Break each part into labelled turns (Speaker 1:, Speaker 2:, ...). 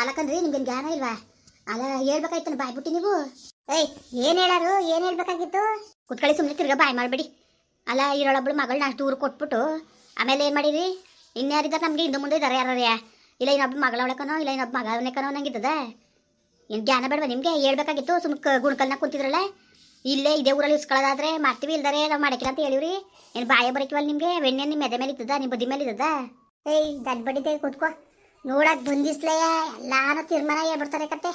Speaker 1: ಅಲ್ಲಕಂದ್ರಿ ನಿಮ್ಗೆ ಜ್ಞಾನ ಇಲ್ವಾ? ಅಲ್ಲ ಹೇಳ್ಬೇಕಾಯ್ತಾನೆ ಬಾಯ್ಬಿಟ್ಟು ನೀವು? ಏಯ್, ಏನು ಹೇಳಾರು? ಏನು ಹೇಳ್ಬೇಕಾಗಿತ್ತು? ಕುತ್ಕೊಳ್ಳಿ ಸುಮ್ಮನೆ ತಿರ್ಗ ಬಾಯ್ ಮಾಡಬೇಡಿ. ಅಲ್ಲ, ಇರೋಳೊಬ್ಳು ಮಗಳನ್ನ ಅಷ್ಟು ದೂರ ಕೊಟ್ಬಿಟ್ಟು, ಆಮೇಲೆ ಏನು ಮಾಡಿರಿ ಇನ್ಯಾರಿದ್ದಾರೆ ನಮಗೆ ಹಿಂದೆ ಮುಂದೆ ಇದ್ದಾರೆ ಯಾರ್ಯಾರ ಇಲ್ಲ ಇನ್ನೊಬ್ಬ ಮಗಳ ಒಳಕನೋ ಇಲ್ಲ ಇನ್ನೊಬ್ಬ ಮಗನೇ ಕನೋ ನಂಗಿದ್ದದ ಏನು ಜ್ಞಾನ ಬೇಡವಾ ನಿಮಗೆ? ಹೇಳ್ಬೇಕಾಗಿತ್ತು ಸುಮ್ಕ ಗುಣಕಲ್ನ ಕುಂತಿದ್ರಲ್ಲ? ಇಲ್ಲೇ ಇದೇ ಊರಲ್ಲಿ ಇಸ್ಕೊಳ್ಳೋದಾದ್ರೆ ಮಾಡ್ತೀವಿ, ಇಲ್ದಾರೆ ನಾವು ಮಾಡಕ್ಕಿಲ್ಲ ಅಂತ ಹೇಳಿವ್ರಿ. ಏನು ಬಾಯ ಬರಕಿವಲ್ಲ ನಿಮಗೆ? ಬೆಣ್ಣೆ ನಿಮ್ಮ ಎದೆ ಮೇಲೆ ಇದ್ದದ ನಿಮ್ಮ ಬದಿ ಮೇಲೆ ಇದ್ದದ ಏಯ್ ದಡ್ಡ ಬಡಿದೆ ಕೂತ್ಕೋ. ನೋಡಕ್ ಬಂದಿಸ್ಲಯ್ಯ? ಎಲ್ಲಾನು ತೀರ್ಮಾನ ಹೇಳ್ಬಿಡ್ತಾರೆ ಕತೆ.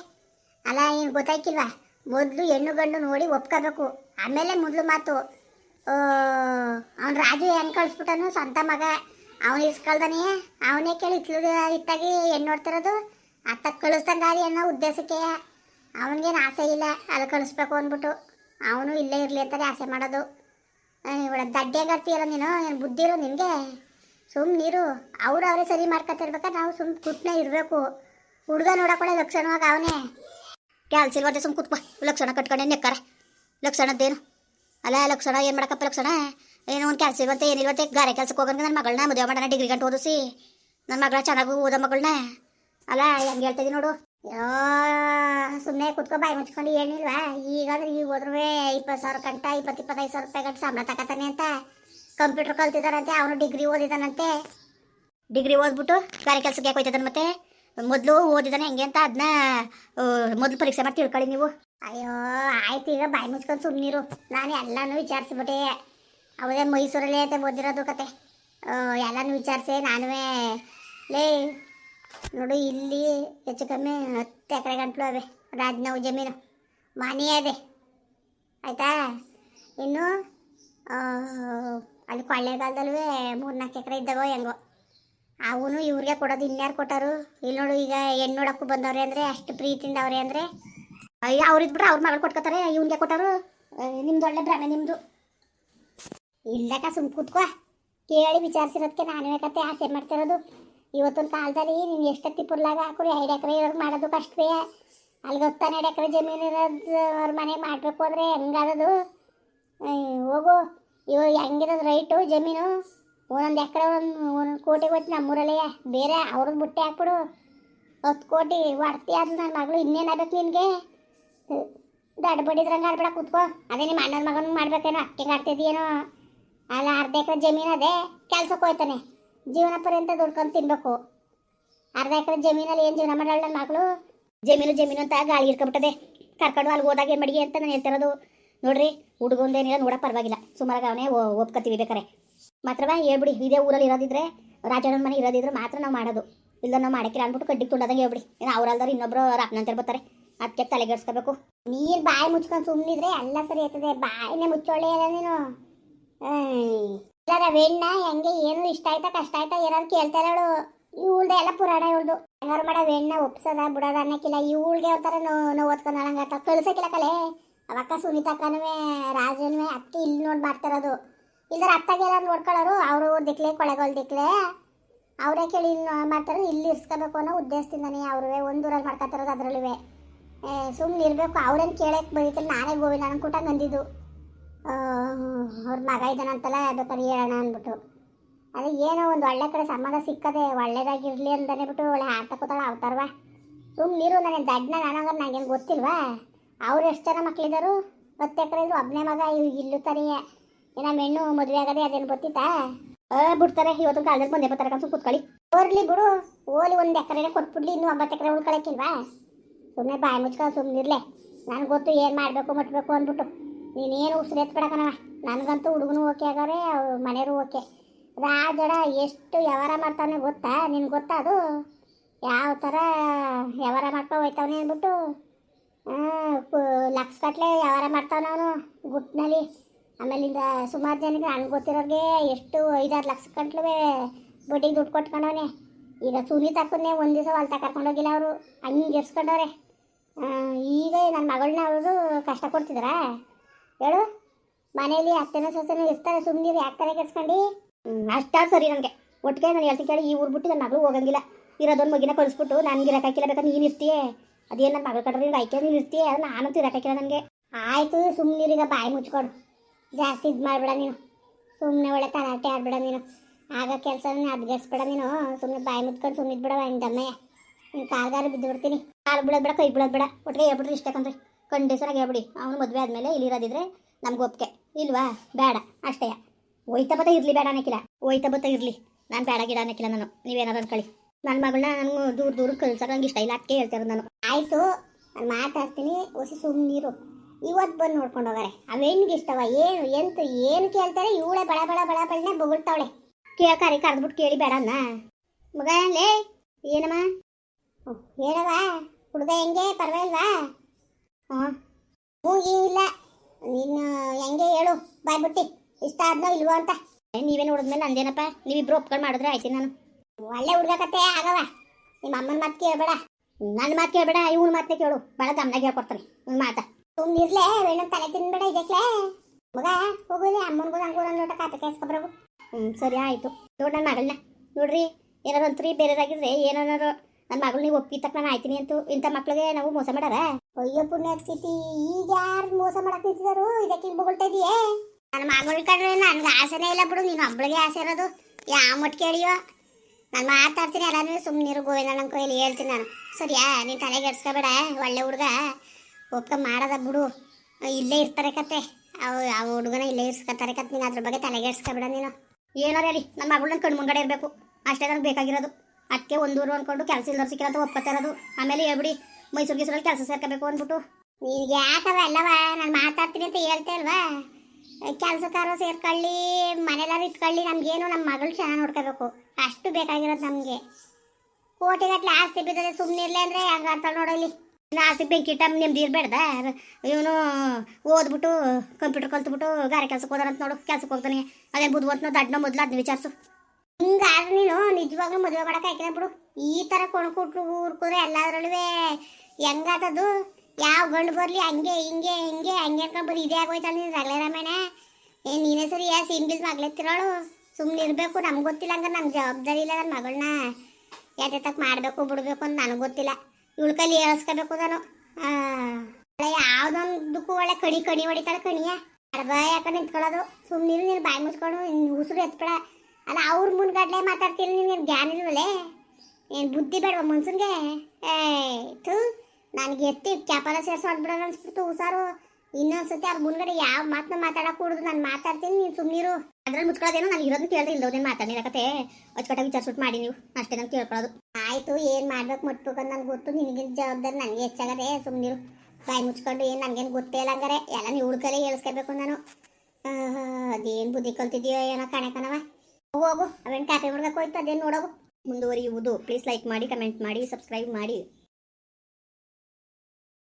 Speaker 1: ಅಲ್ಲ, ಏನು ಗೊತ್ತಾಯ್ಕಿಲ್ವಾ? ಮೊದಲು ಹೆಣ್ಣು ಗಂಡು ನೋಡಿ ಒಪ್ಕೋಬೇಕು. ಆಮೇಲೆ ಮೊದಲು ಮಾತು. ಅವ್ನು ರಾಜು ಹೆಂಗೆ ಕಳಿಸ್ಬಿಟ್ಟನು, ಸ್ವಂತ ಮಗ. ಅವನು ಇಸ್ಕೊಳ್ದಾನೆ. ಅವನೇ ಕೇಳಿ ಇತ್ಲದ ಇತ್ತಾಗಿ ಹೆಣ್ಣು ನೋಡ್ತಿರೋದು? ಅತ್ತ ಕಳಿಸ್ದಂಗಾರಿ ಅನ್ನೋ ಉದ್ದೇಶಕ್ಕೆ. ಅವನಿಗೇನು ಆಸೆ ಇಲ್ಲ, ಅಲ್ಲಿ ಕಳಿಸ್ಬೇಕು ಅಂದ್ಬಿಟ್ಟು. ಅವನು ಇಲ್ಲೇ ಇರಲಿ ಅಂತಾನೆ ಆಸೆ ಮಾಡೋದು. ಇವಳ ದಡ್ಡೆ ಗಟ್ತಿಯಲ್ಲ ನೀನು? ಏನು ಬುದ್ಧಿರೋ ನಿನಗೆ? ಸುಮ್ಮನೆ ನೀರು, ಅವ್ರು ಅವರೇ ಸರಿ ಮಾಡ್ಕೊತಿರ್ಬೇಕಾದ್ರೆ ನಾವು ಸುಮ್ಮನೆ ಕುಟ್ನೆ ಇರಬೇಕು. ಹುಡುಗ ನೋಡಕೊಳ್ಳೆ ಲಕ್ಷಣವಾಗಿ ಅವನೇ. ಕ್ಯಾಲ್ಸಿಲ್ ಇಲ್ವತ್ತೆ ಸುಮ್ಮನೆ ಕುತ್ಕೋ. ಲಕ್ಷಣ ಕಟ್ಕೊಂಡೆ ನೆಕ್ಕಾರ. ಲಕ್ಷಣದ್ದೇನು? ಅಲ್ಲ, ಲಕ್ಷಣ ಏನು ಮಾಡಕಪ್ಪ ಲಕ್ಷಣ? ಏನು ಒಂದು ಕೆಲಸ ಇಲ್ವಂತೆ ಏನಿಲ್ವಂತೆ ಗಾರೆ ಕೆಲಸಕ್ಕೆ ಹೋಗೋಣ ನನ್ನ ಮಗಳನ್ನ ಮದುವೆ ಮಾಡೋಣ ಡಿಗ್ರಿ ಗಂಟು ಓದಿಸಿ. ನನ್ನ ಮಗಳ ಚೆನ್ನಾಗಿ ಓದೋ ಮಗಳನ್ನ. ಅಲ್ಲ, ಹೆಂಗೆ ಹೇಳ್ತಿದ್ದೀನಿ ನೋಡು. ಸುಮ್ಮನೆ ಕುತ್ಕೊ, ಬಾಯಿ ಮುಚ್ಕೊಂಡು ಏನಿಲ್ವಾ? ಈಗಾದ್ರೆ ಈಗ ಹೋದ್ರೂ ಇಪ್ಪತ್ತು ಸಾವಿರ ಗಂಟ ಇಪ್ಪತ್ತು ಇಪ್ಪತ್ತೈದು ಸಾವಿರ ರೂಪಾಯಿ ಗಂಟೆ ಸಂಬಳ ತಗೋತಾನೆ ಅಂತ. ಕಂಪ್ಯೂಟರ್ ಕಲ್ತಿದ್ದಾನಂತೆ, ಅವನು ಡಿಗ್ರಿ ಓದಿದಾನಂತೆ ಡಿಗ್ರಿ ಓದ್ಬಿಟ್ಟು ಬೇರೆ ಕೆಲಸಕ್ಕೆ ಯಾಕೆ ಮತ್ತೆ? ಮೊದಲು ಓದಿದಾನೆ ಹೆಂಗೆ ಅಂತ ಅದನ್ನ ಮೊದಲು ಪರೀಕ್ಷೆ ಮಾಡಿ ತಿಳ್ಕೊಳ್ಳಿ ನೀವು. ಅಯ್ಯೋ, ಆಯ್ತು ಈಗ ಬಾಯಿ ಮುಚ್ಕೊಂಡು ಸುಮ್ಮನಿರು ನಾನು ಎಲ್ಲನೂ ವಿಚಾರಿಸ್ಬಿಟ್ಟೆ. ಅವೇ ಮೈಸೂರಲ್ಲಿ ಅಂತ ಓದಿರೋದು ಕತೆ. ಎಲ್ಲನೂ ವಿಚಾರಿಸಿ ನಾನುವೇ, ಲೇ, ನೋಡು ಇಲ್ಲಿ ಹೆಚ್ಚು ಕಮ್ಮಿ ಹತ್ತು ಎಕರೆ ಗಂಟಲು ಅವೆ, ರಾಜ್ನವು ಜಮೀನು. ಮನೆ ಅದೆ ಆಯಿತಾ? ಇನ್ನು ಅಲ್ಲಿ ಕೊಳೆಗಾಲದಲ್ಲೂ ಮೂರು ನಾಲ್ಕು ಎಕರೆ ಇದ್ದಾವೋ ಹೆಂಗೋ. ಅವನು ಇವ್ರಿಗೆ ಕೊಡೋದು ಇನ್ಯಾರು ಕೊಟ್ಟಾರು? ಇಲ್ಲಿ ನೋಡು ಈಗ ಹೆಣ್ಣು ನೋಡಕ್ಕೂ ಬಂದವ್ರೆ ಅಂದರೆ ಅಷ್ಟು ಪ್ರೀತಿಯಿಂದ ಅವ್ರೆ ಅಂದರೆ. ಅಯ್ಯ, ಅವ್ರು ಇದ್ಬಿಟ್ರೆ ಅವ್ರ ಮಗಳು ಕೊಟ್ಕೋತಾರೆ, ಇವನಿಗೆ ಕೊಟ್ಟಾರು. ನಿಮ್ದು ಒಳ್ಳೆ ಭ್ರಮೆ ನಿಮ್ಮದು ಇಲ್ಲಕ್ಕ ಸುಮ್ ಕೂತ್ಕೋ. ಕೇಳಿ ವಿಚಾರಿಸಿರೋದಕ್ಕೆ ನಾನು ಕತೆ ಆಸೆ ಮಾಡ್ತಿರೋದು ಇವತ್ತೊಂದು ಕಾಲದಲ್ಲಿ ನೀನು ಎಷ್ಟೊತ್ತಿ ಪುರ್ಲಾಗ ಹಾಕೋರಿ ಎರಡು ಎಕರೆ ಇರೋದು ಮಾಡೋದು ಕಷ್ಟವೇ. ಅಲ್ಲಿ ಗೊತ್ತಾನೆ ಎರಡು ಎಕರೆ ಜಮೀನು ಇರೋದು ಅವ್ರ ಮನೆ ಮಾಡಬೇಕು ಅಂದರೆ ಹೆಂಗಾದದು ಹೋಗು. ಇವ ಹೆಂಗಿರೋದು ರೈಟು ಜಮೀನು? ಒಂದೊಂದು ಎಕರೆ, ಒಂದು ಒಂದೊಂದು ಕೋಟಿ ಹೋಯ್ತು ನಮ್ಮೂರಲ್ಲೇ ಬೇರೆ ಅವ್ರದ್ದು ಬುಟ್ಟೆ ಹಾಕ್ಬಿಡು. ಹತ್ತು ಕೋಟಿ ಒಡ್ತಿ ಅದು ನನ್ನ ಮಗಳು ಇನ್ನೇನು ಆಗ್ಬೇಕು ನಿನಗೆ? ದಡ್ ಬಡಿದ್ರಂಗೆ ಆಡ್ಬೇಡ, ಕೂತ್ಕೋ. ಅದೇ ನಿಮ್ಮ ಅಣ್ಣನ ಮಗನ ಮಾಡ್ಬೇಕೇನೋ, ಅಕ್ಕಿಗೆ ಆಡ್ತಿದ್ದೀನೋ ಅಲ್ಲ, ಅರ್ಧ ಎಕರೆ ಜಮೀನು ಅದೇ. ಕೆಲ್ಸಕ್ಕೆ ಹೋಯ್ತಾನೆ. ಜೀವನ ಪರ್ಯಂತ ದುಡ್ಕೊಂಡು ತಿನ್ಬೇಕು. ಅರ್ಧ ಎಕರೆ ಜಮೀನಲ್ಲಿ ಏನು ಜೀವನ ಮಾಡಲ್ಲ ನನ್ನ ಮಗಳು? ಜಮೀನು ಜಮೀನು ಅಂತ ಗಾಳಿ ಹಿಡ್ಕೊಬಿಟ್ಟದೆ. ಕರ್ಕೊಂಡು ಅಲ್ಲಿ ಹೋದಾಗ ಏನು ಮಡಿಗೆ ಅಂತ ನಾನು ಹೇಳ್ತಿರೋದು. ನೋಡ್ರಿ ಹುಡುಗಂದೇನಿಲ್ಲ ನೋಡೋ ಪರವಾಗಿಲ್ಲ. ಸುಮಾರಾಗಿ ಅವನೇ ಒಪ್ಕೊತೀವಿ ಬೇಕಾರೆ. ಮಾತ್ರವ ಹೇಳ್ಬಿಡಿ, ಇದೇ ಊರಲ್ಲಿ ಇರೋದಿದ್ರೆ ರಾಜನ ಮನೆ ಇರೋದಿದ್ರೆ ಮಾತ್ರ ನಾವು ಮಾಡೋದು. ಇಲ್ಲ ನಾವು ಮಾಡಕ್ಕಿಲ್ಲ ಅಂದ್ಬಿಟ್ಟು ಕಡ್ಡಿಗೆ ತುಂಡದಂಗೆ ಹೇಳ್ಬಿಡಿ. ಏನು ಅವ್ರಲ್ದಾರ ಇನ್ನೊಬ್ರು ರಾಪ್ನಂತರ ಬರ್ತಾರೆ. ಅದಕ್ಕೆ ತಲೆಗೆಡ್ಸ್ಕೋಬೇಕು. ನೀರು ಬಾಯಿ ಮುಚ್ಕೊಂಡು ಸುಮ್ಮನಿದ್ರೆ ಎಲ್ಲ ಸರಿ ಆಯ್ತದೆ. ಬಾಯಿನೇ ಮುಚ್ಚೊಳ್ಳೆ ಇಲ್ಲ ನೀನು. ಇಲ್ಲ ರವೆಣ್ಣ ಹೆಂಗೆ, ಏನು ಇಷ್ಟ ಆಯ್ತಾ, ಕಷ್ಟ ಆಯ್ತಾ, ಏನಾದ್ರು ಕೇಳ್ತಾ ಇರೋಳು. ಇವಳ್ದೆ ಎಲ್ಲ ಪುರಾಣ ಇವಳ್ದು. ಹೆಂಗಾರು ಮಾಡ ವೆಣ್ಣ ಒಪ್ಸದ, ಬಿಡೋದ ಅನ್ನಕ್ಕಿಲ್ಲ. ಇವಳ್ಗೆ ಒಂಥರ ನೋ ನೋವು ಓದ್ಕೊಂಡಂಗ ಕಳ್ಸಕ್ಕಿಲ್ಲ ಕಲೆ. ಅವಕ್ಕ ಸುನೀತಕ್ಕನೂ ರಾಜನ್ವೇ, ಅಕ್ಕಿ ಇಲ್ಲಿ ನೋಡಿ ಮಾಡ್ತಿರೋದು ಇಲ್ದ್ರ ಅತ್ತಾಗೆಲ್ಲ ನೋಡ್ಕೊಳ್ಳೋರು ಅವರು ದಿಕ್ಲೆ, ಕೊಳೆಗೋಲ್ ದಿಕ್ಲೆ. ಅವರೇ ಕೇಳಿ ಇಲ್ಲಿ ಮಾಡ್ತಾರೆ, ಇಲ್ಲಿ ಇರ್ಸ್ಕೋಬೇಕು ಅನ್ನೋ ಉದ್ದೇಶದಿಂದನೇ ಅವ್ರವೇ ಒಂದೂರಲ್ಲಿ ಮಾಡ್ಕೊತಿರೋದು ಅದರಲ್ಲಿವೆ. ಸುಮ್ಮನೆ ಇರಬೇಕು, ಅವ್ರೇನು ಕೇಳಕ್ಕೆ ಬರೀತಿಲ್ಲ ನಾನೇ ಗೋವಿಂದ ಅನ್ಕೂಟ ನಂದಿದ್ದು. ಅವ್ರ ಮಗ ಇದ್ದಾನಂತಲ್ಲ ಬೇಕಾದ್ರೆ ಹೇಳೋಣ ಅಂದ್ಬಿಟ್ಟು. ಅದು ಏನೋ ಒಂದು ಒಳ್ಳೆ ಕಡೆ ಸಂಬಂಧ ಸಿಕ್ಕದೆ, ಒಳ್ಳೇದಾಗಿರಲಿ ಅಂತಲೇ ಬಿಟ್ಟು ಒಳ್ಳೆ ಆಟ ಕೂತಾಳ ಸುಮ್ಮನೆ ನೀರು ನನಗೆ ದಡ್ಡನ ನಾನು ನನಗೇನು ಗೊತ್ತಿಲ್ವಾ? ಅವ್ರು ಎಷ್ಟು ಜನ ಮಕ್ಳಿದ್ದಾರು ಹತ್ತು ಎಕರೆ ಇದ್ರು ಒಬ್ಬನೇ ಮಗ, ಇವ್ ಇಲ್ಲೂ ಏನ ಹೆಣ್ಣು ಮದುವೆ ಆಗದೆ ಅದೇನು ಗೊತ್ತಿತ್ತಾ? ಬಿಡ್ತಾರೆ ಇವತ್ತು ಕಾಲದಲ್ಲಿ ಬಂದೆ ಬರ್ತಾರೆ ಕನ್ಸು ಕೂತ್ಕೊಳ್ಳಿ. ಓರ್ಲಿ ಬಿಡು ಓಲಿ ಒಂದು ಎಕರೆನೇ ಕೊಟ್ಬಿಡ್ಲಿ, ಇನ್ನೂ ಒಂಬತ್ತು ಎಕರೆ ಉಳ್ಕೊಳಕ್ಕಿಲ್ವಾ ಸುಮ್ಮನೆ ಬಾಯಿ ಮುಚ್ಕೊಂಡು ಸುಮ್ಮನಿರ್ಲೆ ನನಗೆ ಗೊತ್ತು ಏನು ಮಾಡಬೇಕು, ಮುಟ್ಬೇಕು ಅಂದ್ಬಿಟ್ಟು. ನೀನೇನು ಉಸಿರು ಎತ್ಬಿಡಕನವ ನನಗಂತೂ ಹುಡುಗನು ಓಕೆ ಆಗವ್ರೆ, ಅವ್ರ ಮನೆಯವರು ಓಕೆ. ರಾಜಡ ಎಷ್ಟು ವ್ಯವಹಾರ ಮಾಡ್ತಾವನೆ ಗೊತ್ತಾ? ನಿನ್ಗೆ ಗೊತ್ತಾ ಅದು? ಯಾವ ಥರ ವ್ಯವಹಾರ ಮಾಡ್ಕೊ ಹೋಯ್ತವನೇ ಅಂದ್ಬಿಟ್ಟು. ಲಕ್ಷ ಕಟ್ಲೆ ವ್ಯವಹಾರ ಮಾಡ್ತಾವನ ಅವನು ಗುಟ್ನಲ್ಲಿ. ಆಮೇಲಿಂದ ಸುಮಾರು ಜನಕ್ಕೆ ಹಣ್ಣು ಗೊತ್ತಿರೋರಿಗೆ ಎಷ್ಟು ಐದಾರು ಲಕ್ಷ ಗಂಟ್ಲುವೆ ಬಡ್ಡಿಗೆ ದುಡ್ಡು ಕೊಟ್ಕೊಂಡವನೆ. ಈಗ ಸುನೀತಕ್ಕನ್ನೇ ಒಂದು ದಿವಸ ಹೊಲ್ತ ಕರ್ಕೊಂಡೋಗಿಲ್ಲ ಅವರು. ಹಂಗೆ ಇರ್ಸ್ಕೊಂಡವ್ರೆ ಈಗ ನನ್ನ ಮಗಳನ್ನ ಅವರು ಕಷ್ಟ ಕೊಡ್ತಿದ್ರಾ? ಹೇಳು. ಮನೇಲಿ ಅತ್ತೆನೋ ಸೊಸೆನ ಇರ್ತಾರೆ ಸುಮ್ಮನೆ ಯಾಕೆ ಕೆಡ್ಸ್ಕೊಂಡು? ಅಷ್ಟಾ ಸರಿ ನನಗೆ ಒಟ್ಟಿಗೆ ನಾನು ಹೇಳ್ತೀನಿ ಕೇಳಿ, ಈ ಊರು ಬಿಟ್ಟು ನನ್ನ ಮಗಳು ಹೋಗಂಗಿಲ್ಲ. ಇರೋದೊಂದು ಮಗಿನ ಕಳಿಸ್ಬಿಟ್ಟು ನನಗೆ ಇರೋಕ್ಕಾಗಿಲ್ಲ ಬೇಕಾದ್ರೆ ನೀನು ಇರ್ತೀಯೇ. ಅದೇನು ನನ್ನ ಮಗಳ ಕಡ್ರಿಂದ ನೀನು ಇರ್ತೀಯ? ಅದು ನಾನಂತೂ ಇರೋಕ್ಕಾಗಿಲ್ಲ ನನಗೆ. ಆಯಿತು ಸುಮ್ಮನಿರೀಗ ಬಾಯಿ ಮುಚ್ಕೊಡು. ಜಾಸ್ತಿ ಇದು ಮಾಡಬೇಡ ನೀನು. ಸುಮ್ಮನೆ ಒಳ್ಳೆ ತರಾಟೆ ಆಡ್ಬೇಡ ನೀನು. ಆಗ ಕೆಲಸ ಹದ್ಗೆಡ್ಸ್ಬೇಡ ನೀನು. ಸುಮ್ಮನೆ ಬಾಯಿ ಮುಚ್ಕೊಂಡು ಸುಮ್ಮನೆ ಬಿಡವ ದಮ್ಮಯ್ಯ. ನೀನು ಕಾಲ್ಗಾರ ಬಿದ್ದು ಬಿಡ್ತೀನಿ. ಕಾಲು ಬಿಡೋದು ಬೇಡ, ಕೈ ಬಿಡೋದು ಬೇಡ. ಒಟ್ಟಿಗೆ ಹೇಳ್ಬಿಟ್ರಿ ಇಷ್ಟ ಕಂಡ್ರಿ ಕಂಡೀಸರಾಗಿ ಹೇಳ್ಬಿಡಿ. ಅವನು ಮದುವೆ ಆದಮೇಲೆ ಇಲ್ಲಿ ಇರೋದಿದ್ರೆ ನಮ್ಗೆ ಒಪ್ಪಿಗೆ ಇಲ್ವಾ? ಬೇಡ, ಅಷ್ಟೇ. ಹೋಯ್ತಾ ಬತ್ತ ಇರಲಿ ಬೇಡ ಅನ್ನಕ್ಕಿಲ್ಲ ಹೋಯ್ತಾ ಬತ್ತ ಇರಲಿ. ನಾನು ಬೇಡ ಗಿಡ ಅನ್ನಕ್ಕಿಲ್ಲ ನಾನು. ನೀವೇನಾದ್ರು ಅನ್ಕೊಳ್ಳಿ. ನನ್ನ ಮಗಳನ್ನ ನನಗೂ ದೂರ ದೂರ ಕಳ್ಸಕ್ಕೆ ನಂಗೆ ಇಷ್ಟ ಇಲ್ಲ ಅದಕ್ಕೆ ಹೇಳ್ತಿರೋದು ನಾನು. ಆಯಿತು ನಾನು ಮಾತಾಡ್ತೀನಿ. ಹೊಸಿ ಸುಮ್ಮನೀರು ಇವತ್ತು ಬಂದು ನೋಡ್ಕೊಂಡು ಹೋಗಾರೆ ಅವೇನಿಗೆ ಇಷ್ಟವ? ಏನು ಎಂತ ಏನು ಕೇಳ್ತಾರೆ? ಇವಳೆ ಬಳ ಬಳ ಬಳ ಬಳನೆ ಬೊಗಳ್ತಾವಳೆ. ಕೇಳ್ಕಾರಿ ಕರೆದ್ಬಿಟ್ಟು ಕೇಳಿ ಬೇಡ ಅನ್ನ. ಮಗ ಲೇ ಏನಮ್ಮ? ಹೇಳವ ಹುಡುಗ ಹೆಂಗೆ? ಪರವಾಗಿಲ್ವಾ? ಹಾಂ. ಮೂಗಿ ಇಲ್ಲ. ನೀನು ಹೆಂಗೆ ಹೇಳು? ಬಾಯ್ಬಿಟ್ಟಿ ಇಷ್ಟ ಆದ್ನೋ ಇಲ್ವೋ ಅಂತ. ಏ, ನೀವೇ ನೋಡಿದ್ಮೇಲೆ ನಂದೇನಪ್ಪ? ನೀವಿಬ್ರು ಒಪ್ಕೊಂಡು ಮಾಡಿದ್ರೆ ಆಯ್ತು ನಾನು. ಒಳ್ಳೆ ಹುಡ್ಗಕತ್ತೆ ಕತೆ ಆಗವ. ನಿಮ್ಮ ಅಮ್ಮನ ಮಾತು ಕೇಳಬೇಡ. ನನ್ನ ಮಾತು ಕೇಳಬೇಡ, ಇವನ ಮಾತೇ ಕೇಳು. ಭಾಳ ಗಮನ ಹೇಳ್ಕೊಡ್ತಾನೆ. ಇವ್ನ ಮಾತ. ತುಂಬ ಏನು ತಲೆ ತಿನ್ಬೇಡ ಇದಕ್ಕೆ ಮಗ ಹೋಗುಲಿ ಅಮ್ಮನಿಗೂ ನಂಗೂ ಲೋಟ ಹ್ಞೂ ಸರಿ ಆಯಿತು. ನೋಡು ನನ್ನ ಮಗಳನ್ನ ನೋಡ್ರಿ ಏನಾರು ಅಂತ್ರಿ ಬೇರೆದಾಗಿದ್ರೆ ಏನಾರು ನನ್ನ ಮಗಳು ನೀವು ಒಪ್ಪಿ ತಕ್ಕ ನಾನು ಆಯ್ತೀನಿ ಅಂತೂ ಇಂಥ ಮಕ್ಳಿಗೆ ನಾವು ಮೋಸ ಮಾಡಾರ ಅಯ್ಯೋ ಪುಣ್ಯ ಸ್ಥಿತಿ ಈಗ ಯಾರು ಮೋಸ ಮಾಡಕ್ ನಿಂತಿದಾರು? ಇದಕ್ಕೆ ಹಿಂಗೆ ಬೊಗಳ್ತಾ ನನ್ನ ಮಗಳ ಕಡ್ರೆ ನನ್ಗೆ ಆಸೆನೇ ಇಲ್ಲ ಬಿಡು. ನೀನು ಒಬ್ಳಿಗೆ ಆಸೆ ಇರೋದು. ಯಾವ ಮಟ್ ಕೇಳಿಯೋ. ನಾನು ಮಾತಾಡ್ತೀನಿ ಎಲ್ಲಾನು ಸುಮ್ಮನಿರು ಗೋವಿಂದ ನನ್ನ ಕೈಯಲ್ಲಿ ಹೇಳ್ತೀನಿ ನಾನು. ಸರಿಯಾ? ನೀನು ತಲೆಗೆ ಕೆಡ್ಸ್ಕೊಬೇಡ ಒಳ್ಳೆ ಹುಡುಗ. ಒಪ್ಪ ಮಾಡದ ಬಿಡು. ಇಲ್ಲೇ ಇರ್ತಾರೆ ಕತೆ. ಅವು ಆ ಹುಡುಗನ ಇಲ್ಲೇ ಇರ್ಸ್ಕೊತಾರೆ ಕತೆ. ನೀನು ಅದ್ರ ಬಗ್ಗೆ ತಲೆಗೆ ಕೆಡ್ಸ್ಕೊಬೇಡ ನೀನು. ಏನಾರ ಹೇಳಿ, ನಮ್ಮ ಮಗಳು ನನ್ನ ಕಣ್ಣು ಮುಂಗಡೆ ಇರಬೇಕು. ಅಷ್ಟೇ ನನಗೆ ಬೇಕಾಗಿರೋದು. ಅದಕ್ಕೆ ಒಂದೂರು ಅಂದ್ಕೊಂಡು ಕೆಲಸ ಇಲ್ಲದ ಅಂತ ಒಪ್ಕೋತಾ ಇರೋದು. ಆಮೇಲೆ ಹೇಳ್ಬಿಡಿ, ಮೈಸೂರು ಗೀಸೂರಲ್ಲಿ ಕೆಲಸ ಸೇರ್ಕೋಬೇಕು ಅಂದ್ಬಿಟ್ಟು. ನೀನು ಯಾಕವ ಅಲ್ಲವ ನಾನು ಮಾತಾಡ್ತೀನಿ ಅಂತ ಹೇಳ್ತೆ ಅಲ್ವಾ ಕೆಲಸಕಾರ ಸೇರ್ಕೊಳ್ಳಿ, ಮನೆಯಲ್ಲಾರು ಇಟ್ಕೊಳ್ಳಿ, ನಮಗೇನು ನಮ್ಮ ಮಗಳು ಚೆನ್ನಾಗಿ ನೋಡ್ಕೋಬೇಕು. ಅಷ್ಟು ಬೇಕಾಗಿರೋದು ನಮಗೆ. ಕೋಟೆಗಟ್ಟಲೆ ಆಸ್ತಿ ಬಿದ್ದದೆ ಸುಮ್ಮನೆ ಇರಲಿ ಅಂದರೆ ಹಂಗೆ ಅಂತ ನೋಡಲಿ ಆಸ್ತಿ ಟಮ್ ನೆಮ್ಮದಿ ಇರಬೇಡ್ದ ಇವನು ಓದ್ಬಿಟ್ಟು ಕಂಪ್ಯೂಟರ್ ಕಲ್ತ್ಬಿಟ್ಟು ಗಾರೆ ಕೆಲ್ಸಕ್ಕೆ ಹೋದಾರಂತ ನೋಡು. ಕೆಲ್ಸಕ್ಕೆ ಹೋಗ್ತಾನೆ. ಅದೇನು ಬುದ್ಧಿವಂತನೋ ದಡ್ಡನೋ ಮೊದಲು ಅದನ್ನ ವಿಚಾರಿಸು. ಹಿಂಗಾದ್ರೆ ನೀನು ನಿಜವಾಗ್ಲೂ ಮದುವೆ ಮಾಡಕ್ಕೆ ಹಾಕಿದೆ ಬಿಡು ಈ ಥರ ಕೊಣ್ಕೊಟ್ರು ಊರ್ಕುದ್ರೆ ಎಲ್ಲದ್ರಲ್ಲೂ ಹೆಂಗಾತದು ಯಾವ ಗಂಡು ಬರಲಿ ಹಂಗೆ, ಹಿಂಗೆ ಹಿಂಗೆ, ಹಂಗೆ ಅನ್ಕೊಂಡು ಇದೇ ಆಗೋಯ್ತಲ್ಲ ನೀನು. ರಗಳೆ ಏ, ನೀನೇ ಸರಿ ಯಾ ಸಿಂಗಿಲ್ ಮಗ್ಳೆತ್ತಿರೋಳು ಸುಮ್ಮನೆ ಇರಬೇಕು, ನಮ್ಗೆ ಗೊತ್ತಿಲ್ಲ ಅಂಗ ನಮ್ಗೆ ಜವಾಬ್ದಾರಿ ಇಲ್ಲ ನನ್ನ ಮಗಳನ್ನ ಯಾತೆ ತಕ್ಕ ಮಾಡಬೇಕು, ಬಿಡಬೇಕು ಅಂತ ನನಗೆ ಗೊತ್ತಿಲ್ಲ. ಇವಳ ಕೈಲಿ ಹೇಳ್ಸ್ಕೋಬೇಕು ನಾನು ಯಾವ್ದೊಂದಕ್ಕೂ ಒಳ್ಳೆ ಕಣಿ ಕಣಿ ಹೊಡಿತಾಳೆ ಕಣಿಯ. ಅರ್ಧ ಯಾಕೆ ನಿಂತ್ಕೊಳ್ಳೋದು. ಸುಮ್ಮನೆ ನೀನು ಬಾಯಿ ಮುಚ್ಕೊಂಡು ನಿನ್ನ ಉಸಿರು ಎತ್ಬೇಡ. ಅಲ್ಲ, ಅವ್ರ ಮುನ್ಗಡ್ಲೆ ಮಾತಾಡ್ತೀನಿ ನೀನು ಜ್ಞಾನ ಇಲ್ವಲ್ಲೇ ಏನು ಬುದ್ಧಿ ಬೇಡವ ಮನ್ಸನ್ಗೆ? ಏ ಥೂ. ನನಗೆ ಎತ್ತಿ ಕ್ಯಾಪಲ ಸೇರ್ಸೋದ್ಬಿಡೋಣ ಅನ್ಸ್ಬಿಡ್ತು ಹುಷಾರು. ಇನ್ನೊಂದ್ಸತಿ ಅವ್ರ ಮುಂದ್ಗಡೆ ಯಾವ ಮಾತನ್ನ ಮಾತಾಡಕ್ ಕೂಡುದು, ನಾನು ಮಾತಾಡ್ತೀನಿ, ನೀನು ಸುಮ್ಮನಿರು ಅದ್ರಲ್ಲಿ ಮುಚ್ಕೊಳ್ಳೋದೇನೋ ನನಗೆ ಇರೋದನ್ನ ಕೇಳಿದ್ರೆ ಇಲ್ದೋದೇನು ಮಾತಾಡಿ ಕತೆ ವಿಚಾರ ವಿಚಾರಿಸ್ಬಿಟ್ಟು ಮಾಡಿ ನೀವು ಅಷ್ಟೇ ನಾನು ಕೇಳ್ಕೊಳ್ಳೋದು ಆಯ್ತು, ಏನು ಮಾಡ್ಬೇಕು ಮುಟ್ಬೇಕು ನನಗೆ ಗೊತ್ತು. ನಿನಗಿನ ಜವಾಬ್ದಾರಿ ನನಗೆ ಹೆಚ್ಚಾಗದೆ ಸುಮ್ಮನಿರು ಬಾಯಿ ಮುಚ್ಕೊಂಡು ಏನು ನನಗೇನು ಗೊತ್ತೇ ಇಲ್ಲ ಹಂಗಾರೆ. ಎಲ್ಲ ನೀವು ಉಳ್ಕಲೆ ಹೇಳಿಸ್ಕೋಬೇಕು ನಾನು. ಅದೇನು ಬುದ್ಧಿ ಕಲ್ತಿದ್ಯೋ ಏನೋ ಕಣೆ ಕಣವ ಹೋಗು ಅವೇನು ಕಾಫಿ ಮಾಡ್ಬೇಕು ಹೋಯ್ತು, ಅದೇನು ನೋಡೋಗು. ಮುಂದುವರಿಯುವುದು. ಪ್ಲೀಸ್ ಲೈಕ್ ಮಾಡಿ ಕಮೆಂಟ್ ಮಾಡಿ ಸಬ್ಸ್ಕ್ರೈಬ್ ಮಾಡಿ.